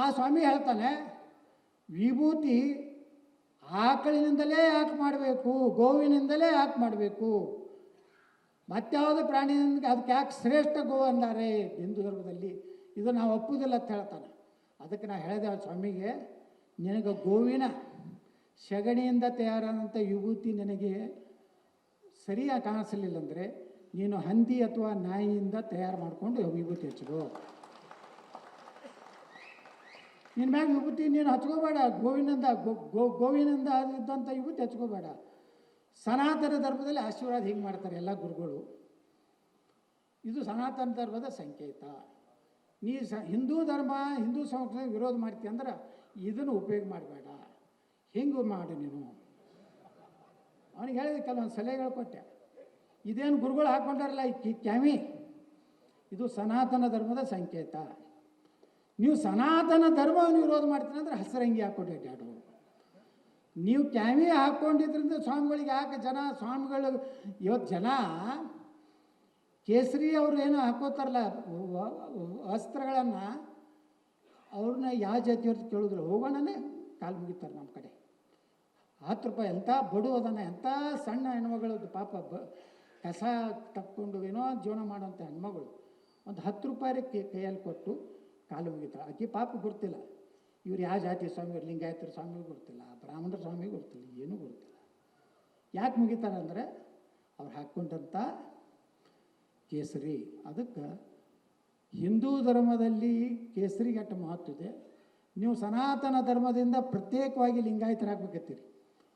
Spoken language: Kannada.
ಆ ಸ್ವಾಮಿ ಹೇಳ್ತಾನೆ, ವಿಭೂತಿ ಆಕಳಿನಿಂದಲೇ ಯಾಕೆ ಮಾಡಬೇಕು, ಗೋವಿನಿಂದಲೇ ಯಾಕೆ ಮಾಡಬೇಕು? ಮತ್ಯಾವುದು ಪ್ರಾಣಿಯಿಂದ ಅದಕ್ಕೆ ಯಾಕೆ ಶ್ರೇಷ್ಠ ಗೋ ಅಂದಾರೆ ಹಿಂದೂ ಧರ್ಮದಲ್ಲಿ? ಇದು ನಾವು ಒಪ್ಪುವುದಿಲ್ಲ ಅಂತ ಹೇಳ್ತಾನೆ. ಅದಕ್ಕೆ ನಾ ಹೇಳಿದೆ ಸ್ವಾಮಿಗೆ, ನಿನಗೆ ಗೋವಿನ ಸೆಗಣಿಯಿಂದ ತಯಾರಾದಂಥ ವಿಭೂತಿ ನಿನಗೆ ಸರಿಯಾಗಿ ಕಾಣಿಸಲಿಲ್ಲ ಅಂದರೆ ನೀನು ಹಂದಿ ಅಥವಾ ನಾಯಿಯಿಂದ ತಯಾರು ಮಾಡಿಕೊಂಡು ವಿಭೂತಿ ಹಚ್ಕೋ ನಿನ್ನ ಮ್ಯಾಗ ವಿಭೂತಿ ನೀನು ಹಚ್ಕೋಬೇಡ ಗೋವಿನಂದ ಗೋ- ಗೋವಿನಿಂದ ಇದ್ದಂಥ ವಿಭೂತಿ ಹಚ್ಕೋಬೇಡ. ಸನಾತನ ಧರ್ಮದಲ್ಲಿ ಆಶೀರ್ವಾದ ಹಿಂಗೆ ಮಾಡ್ತಾರೆ ಎಲ್ಲ ಗುರುಗಳು? ಇದು ಸನಾತನ ಧರ್ಮದ ಸಂಕೇತ. ನೀ ಸ, ಹಿಂದೂ ಧರ್ಮ, ಹಿಂದೂ ಸಂಸ್ಕೃತಿ ವಿರೋಧ ಮಾಡ್ತೀಯ ಅಂದ್ರೆ ಇದನ್ನು ಉಪಯೋಗ ಮಾಡಬೇಡ. ಹಿಂಗೆ ಮಾಡು ನೀನು? ಅವನಿಗೆ ಹೇಳಿದ, ಕೆಲವೊಂದು ಸಲಹೆಗಳು ಕೊಟ್ಟೆ. ಇದೇನು ಗುರುಗಳು ಹಾಕ್ಕೊಂಡಾರಲ್ಲ ಈ ಕ್ಯಾಮಿ? ಇದು ಸನಾತನ ಧರ್ಮದ ಸಂಕೇತ. ನೀವು ಸನಾತನ ಧರ್ಮವನ್ನು ವಿರೋಧ ಮಾಡ್ತೀನಿ ಅಂದ್ರೆ ಹಸರಂಗಿ ಹಾಕ್ಕೊಂಡು ಅಡ್ಡಾಡು ನೀವು ಕ್ಯಾಮಿ ಹಾಕ್ಕೊಂಡಿದ್ರಿಂದ ಸ್ವಾಮಿಗಳಿಗೆ ಯಾಕೆ ಜನ, ಸ್ವಾಮಿಗಳು, ಇವತ್ತು ಜನ ಕೇಸರಿ ಅವ್ರು ಏನು ಹಾಕೋತಾರಲ್ಲ ವಸ್ತ್ರಗಳನ್ನು ಅವ್ರನ್ನ ಯಾವ ಜಾತಿಯವ್ರದ್ದು ಕೇಳಿದ್ರು, ಹೋಗೋಣನೇ, ಕಾಲು ಮುಗಿತಾರೆ ನಮ್ಮ ಕಡೆ. ಹತ್ತು ರೂಪಾಯಿ ಎಂಥ ಬಡು ಅದನ್ನು ಎಂಥ ಸಣ್ಣ ಹೆಣ್ಮಗಳು, ಪಾಪ ಬ, ಕಸ ತಕ್ಕೊಂಡು ಏನೋ ಜೀವನ ಮಾಡೋಂಥ ಹೆಣ್ಮಗಳು, ಒಂದು ಹತ್ತು ರೂಪಾಯಿ ಕೈಯಲ್ಲಿ ಕೊಟ್ಟು ಕಾಲು ಮುಗಿತಾಳೆ ಆಕೆ ಪಾಪ ಗೊತ್ತಿಲ್ಲ ಇವ್ರು ಯಾವ ಜಾತಿ ಸ್ವಾಮಿ, ಲಿಂಗಾಯತರ ಸ್ವಾಮಿ ಗೊತ್ತಿಲ್ಲ ಬ್ರಾಹ್ಮಣರ ಸ್ವಾಮಿ ಗೊತ್ತಿಲ್ಲ ಏನೂ ಗೊತ್ತಿಲ್ಲ ಯಾಕೆ ಮುಗಿತಾರೆ ಅಂದರೆ ಅವ್ರು ಹಾಕ್ಕೊಂಡಂಥ ಕೇಸರಿ. ಅದಕ್ಕೆ ಹಿಂದೂ ಧರ್ಮದಲ್ಲಿ ಕೇಸರಿಗೆ ಅಷ್ಟು ಮಹತ್ವ ಇದೆ. ನೀವು ಸನಾತನ ಧರ್ಮದಿಂದ ಪ್ರತ್ಯೇಕವಾಗಿ ಲಿಂಗಾಯತರಾಗಬೇಕತ್ತೀರಿ